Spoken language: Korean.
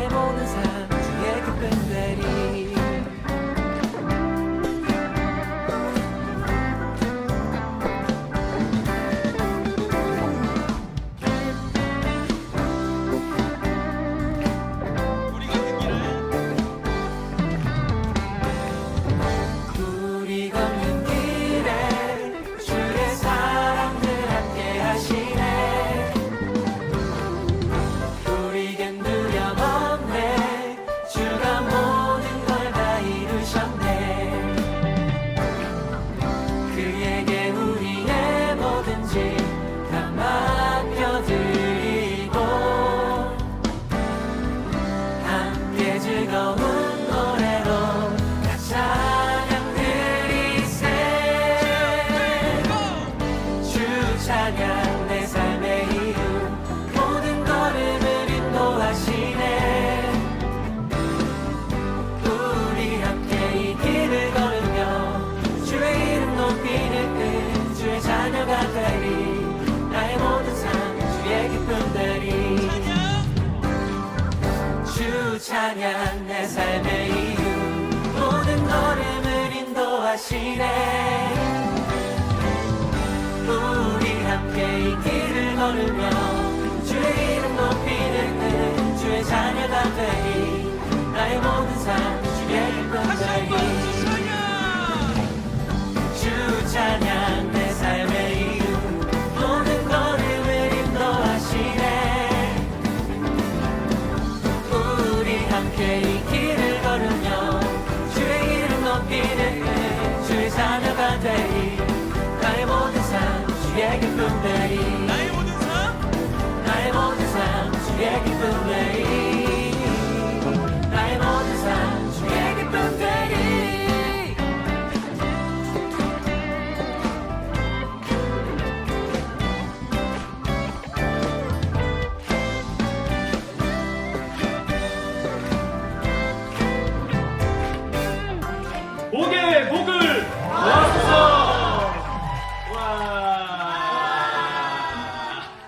daremo deserti e che penderia 찬양 내 삶의 이유 모든 걸음을 인도하시네. 우리 함께 이 길을 걸으며 함께 이 길을 걸으며 주의 이름 높이네. 주의 자녀가 되리. 나의 모든 삶 주의 기쁨 되리. 五点五